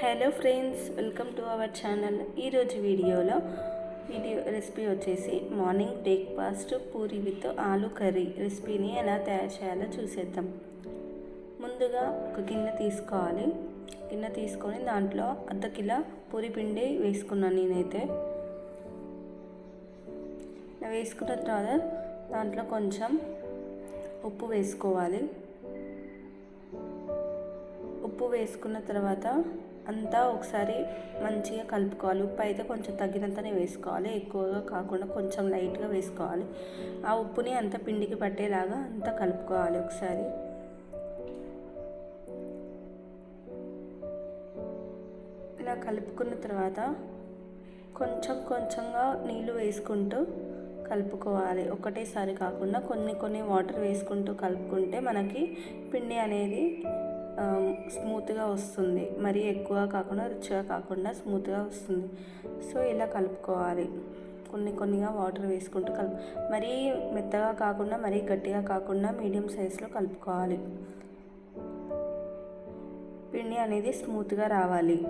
Hello friends welcome to our channel. ఈరోజు వీడియోలో video recipe వచ్చేసి morning breakfast puri with aloo curry. రెసిపీని ఎలా తయారు చేయాలో చూసేద్దాం. ముందుగా ఒక గిన్నె తీసుకోవాలి. గిన్నె తీసుకొని దాంట్లో అర్ధ కిలో పూరి పిండి వేసుకున్నాను నేనైతే. వేసుకున్న తర్వాత దాంట్లో కొంచెం ఉప్పు వేసుకోవాలి. ఉప్పు వేసుకున్న తర్వాత అంతా ఒకసారి మంచిగా కలుపుకోవాలి. ఉప్పు అయితే కొంచెం తగినంతనే వేసుకోవాలి. ఎక్కువగా కాకుండా కొంచెం లైట్గా వేసుకోవాలి. ఆ ఉప్పుని అంత పిండికి పట్టేలాగా అంతా కలుపుకోవాలి ఒకసారి. ఇలా కలుపుకున్న తర్వాత కొంచెం కొంచెంగా నీళ్ళు వేసుకుంటూ కలుపుకోవాలి. ఒకటేసారి కాకుండా కొన్ని కొన్ని వాటర్ వేసుకుంటూ కలుపుకుంటే మనకి పిండి అనేది స్మూత్గా వస్తుంది. మరీ ఎక్కువ కాకుండా రుచిగా కాకుండా స్మూత్గా వస్తుంది. సో ఇలా కలుపుకోవాలి. కొన్ని కొన్నిగా వాటర్ వేసుకుంటూ కలుపు మరీ మెత్తగా కాకుండా మరీ గట్టిగా కాకుండా మీడియం సైజులో కలుపుకోవాలి. పిండి అనేది స్మూత్గా రావాలి.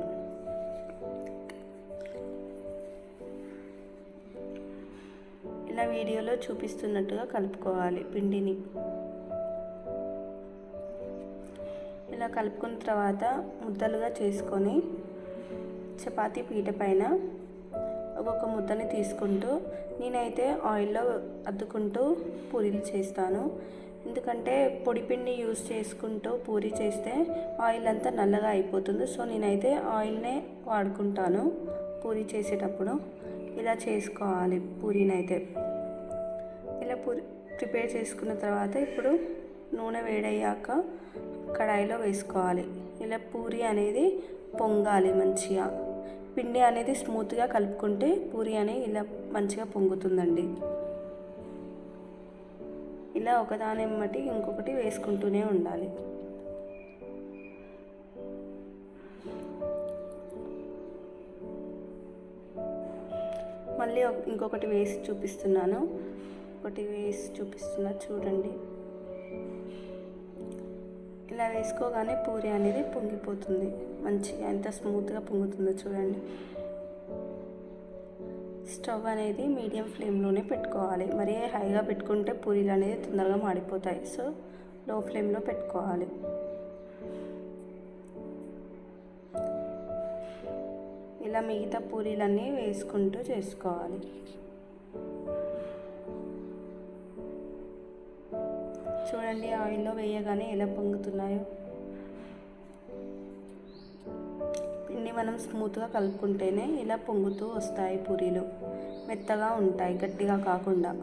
ఇలా వీడియోలో చూపిస్తున్నట్టుగా కలుపుకోవాలి పిండిని. ఇలా కలుపుకున్న తర్వాత ముద్దలుగా చేసుకొని చపాతీ పీట పైన ఒక్కొక్క ముద్దని తీసుకుంటూ నేనైతే ఆయిల్లో అద్దుకుంటూ పూరీలు చేస్తాను. ఎందుకంటే పొడిపిండి యూస్ చేసుకుంటూ పూరి చేస్తే ఆయిల్ అంతా నల్లగా అయిపోతుంది. సో నేనైతే ఆయిల్నే వాడుకుంటాను పూరి చేసేటప్పుడు. ఇలా చేసుకోవాలి పూరీనైతే. ఇలా పూరి ప్రిపేర్ చేసుకున్న తర్వాత ఇప్పుడు నూనె వేడయ్యాక కడాయిలో వేసుకోవాలి. ఇలా పూరి అనేది పొంగాలి మంచిగా. పిండి అనేది స్మూత్గా కలుపుకుంటే పూరి అనేది ఇలా మంచిగా పొంగుతుందండి. ఇలా ఒకదాని ఇంకొకటి వేసుకుంటూనే ఉండాలి. మళ్ళీ ఇంకొకటి వేసి చూపిస్తున్నాను. ఒకటి వేసి చూపిస్తున్నా చూడండి. ఇలా వేసుకోగానే పూరి అనేది పొంగిపోతుంది. మంచిగా ఎంత స్మూత్గా పొంగుతుందో చూడండి. స్టవ్ అనేది మీడియం ఫ్లేమ్లోనే పెట్టుకోవాలి. మరీ హైగా పెట్టుకుంటే పూరీలు అనేది తొందరగా మాడిపోతాయి. సో లో ఫ్లేమ్లో పెట్టుకోవాలి. ఇలా మిగతా పూరీలన్నీ వేసుకుంటూ చేసుకోవాలి. చూడండి ఆయిల్లో వేయగానే ఎలా పొంగుతున్నాయో. పిండి మనం స్మూత్గా కలుపుకుంటేనే ఇలా పొంగుతూ వస్తాయి పూరీలు. మెత్తగా ఉంటాయి గట్టిగా కాకుండా.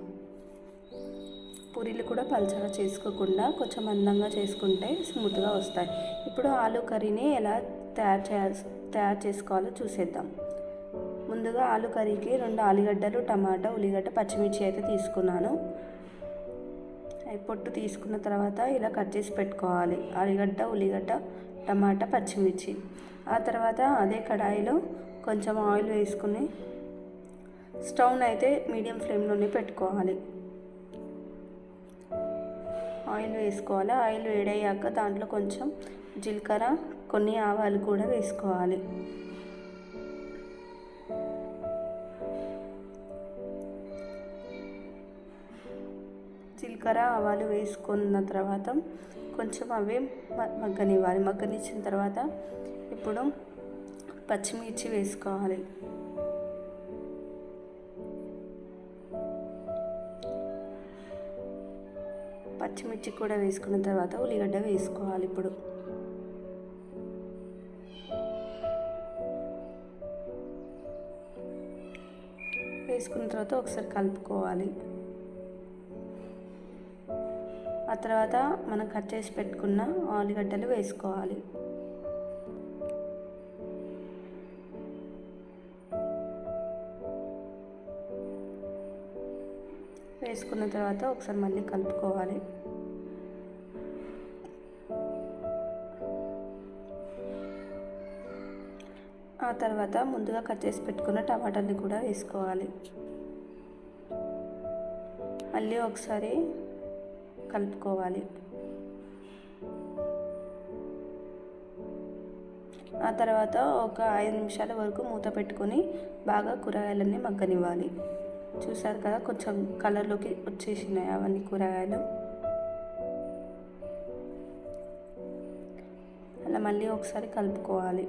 పూరీలు కూడా పల్చగా చేసుకోకుండా కొంచెం అందంగా చేసుకుంటే స్మూత్గా వస్తాయి. ఇప్పుడు ఆలు కర్రీని ఎలా తయారు చేయాల్సి తయారు చేసుకోవాలో చూసేద్దాం. ముందుగా ఆలు కర్రీకి రెండు ఆలుగడ్డలు టమాటా ఉల్లిగడ్డ పచ్చిమిర్చి అయితే తీసుకున్నాను. పొట్టు తీసుకున్న తర్వాత ఇలా కట్ చేసి పెట్టుకోవాలి. ఆలుగడ్డ ఉల్లిగడ్డ టమాటా పచ్చిమిర్చి. ఆ తర్వాత అదే కడాయిలో కొంచెం ఆయిల్ వేసుకుని స్టవ్ని అయితే మీడియం ఫ్లేమ్లోనే పెట్టుకోవాలి. ఆయిల్ వేసుకోవాలి. ఆయిల్ వేడయ్యాక దాంట్లో కొంచెం జీలకర్ర కొన్ని ఆవాలు కూడా వేసుకోవాలి. జీలకర్ర ఆవాలు వేసుకున్న తర్వాత కొంచెం అవి మగ్గనివ్వాలి. మగ్గనిచ్చిన తర్వాత ఇప్పుడు పచ్చిమిర్చి వేసుకోవాలి. పచ్చిమిర్చి కూడా వేసుకున్న తర్వాత ఉల్లిగడ్డ వేసుకోవాలి ఇప్పుడు. వేసుకున్న తర్వాత ఒకసారి కలుపుకోవాలి. ఆ తర్వాత మనం కట్ చేసి పెట్టుకున్న ఆలుగడ్డలు వేసుకోవాలి. వేసుకున్న తర్వాత ఒకసారి మళ్ళీ కలుపుకోవాలి. ఆ తర్వాత ముందుగా కట్ చేసి పెట్టుకున్న టమాటాని కూడా వేసుకోవాలి. మళ్ళీ ఒకసారి కలుపుకోవాలి. ఆ తర్వాత ఒక ఐదు నిమిషాల వరకు మూత పెట్టుకొని బాగా కూరగాయలన్నీ మగ్గనివ్వాలి. చూసారు కదా కొంచెం కలర్లోకి వచ్చేసినాయి అవన్నీ కూరగాయలు. అలా మళ్ళీ ఒకసారి కలుపుకోవాలి.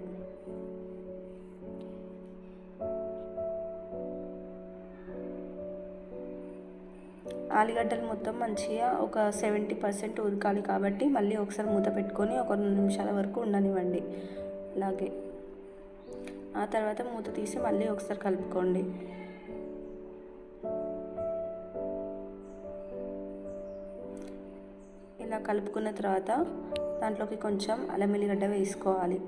ఆలుగడ్డలు మొత్తం మంచిగా ఒక సెవెంటీ పర్సెంట్ ఉడకాలి కాబట్టి మళ్ళీ ఒకసారి మూత పెట్టుకొని ఒక రెండు నిమిషాల వరకు ఉండనివ్వండి. అలాగే. ఆ తర్వాత మూత తీసి మళ్ళీ ఒకసారి కలుపుకోండి. ఇలా కలుపుకున్న తర్వాత దాంట్లోకి కొంచెం అల్లం వెల్లిగడ్డ వేసుకోవాలి.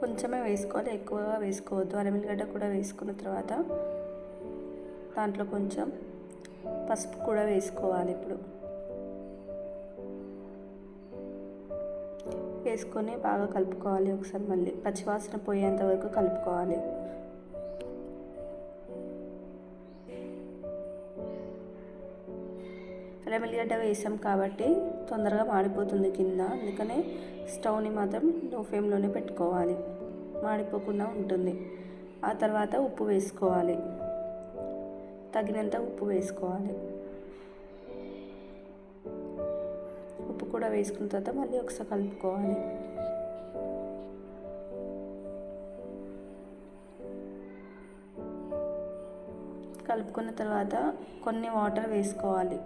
కొంచెమే వేసుకోవాలి ఎక్కువగా వేసుకోవద్దు. అల్లం వెల్లిగడ్డ కూడా వేసుకున్న తర్వాత దాంట్లో కొంచెం పసుపు కూడా వేసుకోవాలి ఇప్పుడు. వేసుకొని బాగా కలుపుకోవాలి ఒకసారి మళ్ళీ. పచ్చివాసన పోయేంత వరకు కలుపుకోవాలి. రెమిలిగడ్డ వేసాం కాబట్టి తొందరగా మాడిపోతుంది కింద. అందుకనే స్టవ్ని మాత్రం లో ఫ్లేమ్లోనే పెట్టుకోవాలి. మాడిపోకుండా ఉంటుంది. ఆ తర్వాత ఉప్పు వేసుకోవాలి. తగినంత ఉప్పు వేసుకోవాలి. ఉప్పు కూడా వేసుకున్న తర్వాత మళ్ళీ ఒకసారి కలుపుకోవాలి. కలుపుకున్న తర్వాత కొన్ని వాటర్ వేసుకోవాలి.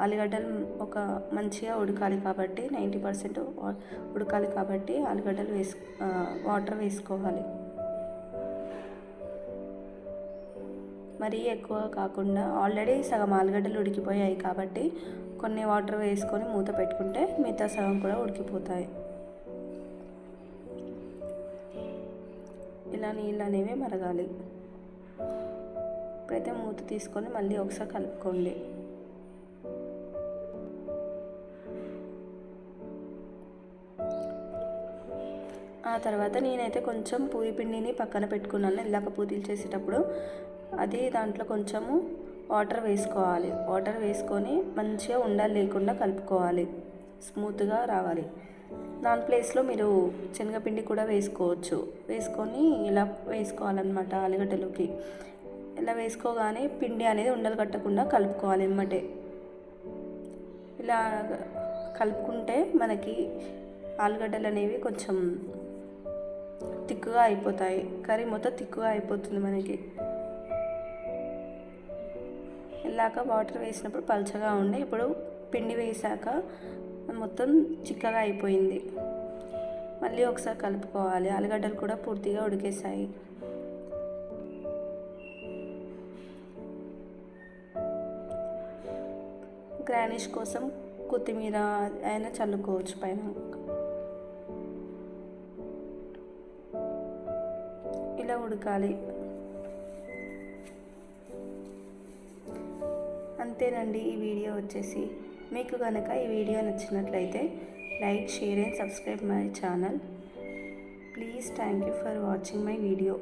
ఆలుగడ్డలు ఒక మంచిగా ఉడకాలి కాబట్టి నైంటీ పర్సెంట్ ఉడకాలి కాబట్టి ఆలుగడ్డలు వేసు వాటర్ వేసుకోవాలి. మరీ ఎక్కువ కాకుండా ఆల్రెడీ సగం ఆలుగడ్డలు ఉడికిపోయాయి కాబట్టి కొన్ని వాటర్ వేసుకొని మూత పెట్టుకుంటే మిగతా సగం కూడా ఉడికిపోతాయి. ఇలా నీళ్ళు అనేవి మరగాలి. ఇప్పుడైతే మూత తీసుకొని మళ్ళీ ఒకసారి కలుపుకోండి. ఆ తర్వాత నేనైతే కొంచెం పూరి పిండిని పక్కన పెట్టుకున్నాను. ఇందాక పూరీలు చేసేటప్పుడు అది దాంట్లో కొంచెము వాటర్ వేసుకోవాలి. వాటర్ వేసుకొని మంచిగా ఉండలు లేకుండా కలుపుకోవాలి. స్మూత్గా రావాలి. దాని ప్లేస్లో మీరు శనగపిండి కూడా వేసుకోవచ్చు. వేసుకొని ఇలా వేసుకోవాలన్నమాట ఆలుగడ్డలోకి ఇలా వేసుకోగానే పిండి అనేది ఉండలు కట్టకుండా కలుపుకోవాలి ఎమ్మటే. ఇలా కలుపుకుంటే మనకి ఆలుగడ్డలు అనేవి కొంచెం తిక్కుగా అయిపోతాయి. కర్రీ మొత్తం తిక్కుగా అయిపోతుంది మనకి. ఇందాక వాటర్ వేసినప్పుడు పలచగా ఉండే ఇప్పుడు పిండి వేసాక మొత్తం చిక్కగా అయిపోయింది. మళ్ళీ ఒకసారి కలుపుకోవాలి. ఆలుగడ్డలు కూడా పూర్తిగా ఉడికేసాయి గ్రానిష్ కోసం కొత్తిమీర అయినా చల్లుకోవచ్చు పైన. ఇలా ఉడకాలి. అంతేనండి ఈ వీడియో వచ్చేసి. మీకు కనుక ఈ వీడియో నచ్చినట్లయితే like share and subscribe my channel. Please thank you for watching my video.